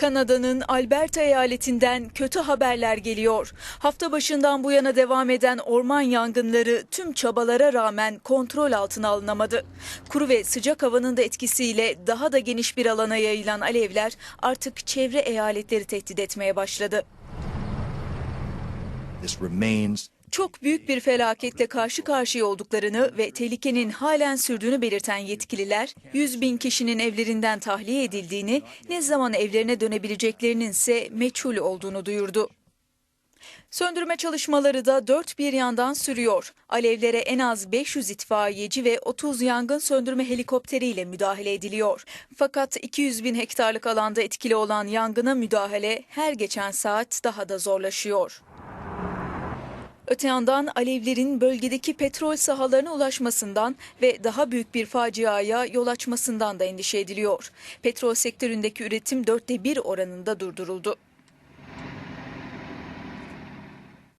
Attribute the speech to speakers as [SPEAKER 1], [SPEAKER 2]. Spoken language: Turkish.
[SPEAKER 1] Kanada'nın Alberta eyaletinden kötü haberler geliyor. Hafta başından bu yana devam eden orman yangınları tüm çabalara rağmen kontrol altına alınamadı. Kuru ve sıcak havanın da etkisiyle daha da geniş bir alana yayılan alevler artık çevre eyaletleri tehdit etmeye başladı.
[SPEAKER 2] This remains
[SPEAKER 1] Çok büyük bir felaketle karşı karşıya olduklarını ve tehlikenin halen sürdüğünü belirten yetkililer, 100 bin kişinin evlerinden tahliye edildiğini, ne zaman evlerine dönebileceklerinin ise meçhul olduğunu duyurdu. Söndürme çalışmaları da dört bir yandan sürüyor. Alevlere en az 500 itfaiyeci ve 30 yangın söndürme helikopteriyle müdahale ediliyor. Fakat 200 bin hektarlık alanda etkili olan yangına müdahale her geçen saat daha da zorlaşıyor. Öte yandan alevlerin bölgedeki petrol sahalarına ulaşmasından ve daha büyük bir faciaya yol açmasından da endişe ediliyor. Petrol sektöründeki üretim dörtte bir oranında durduruldu.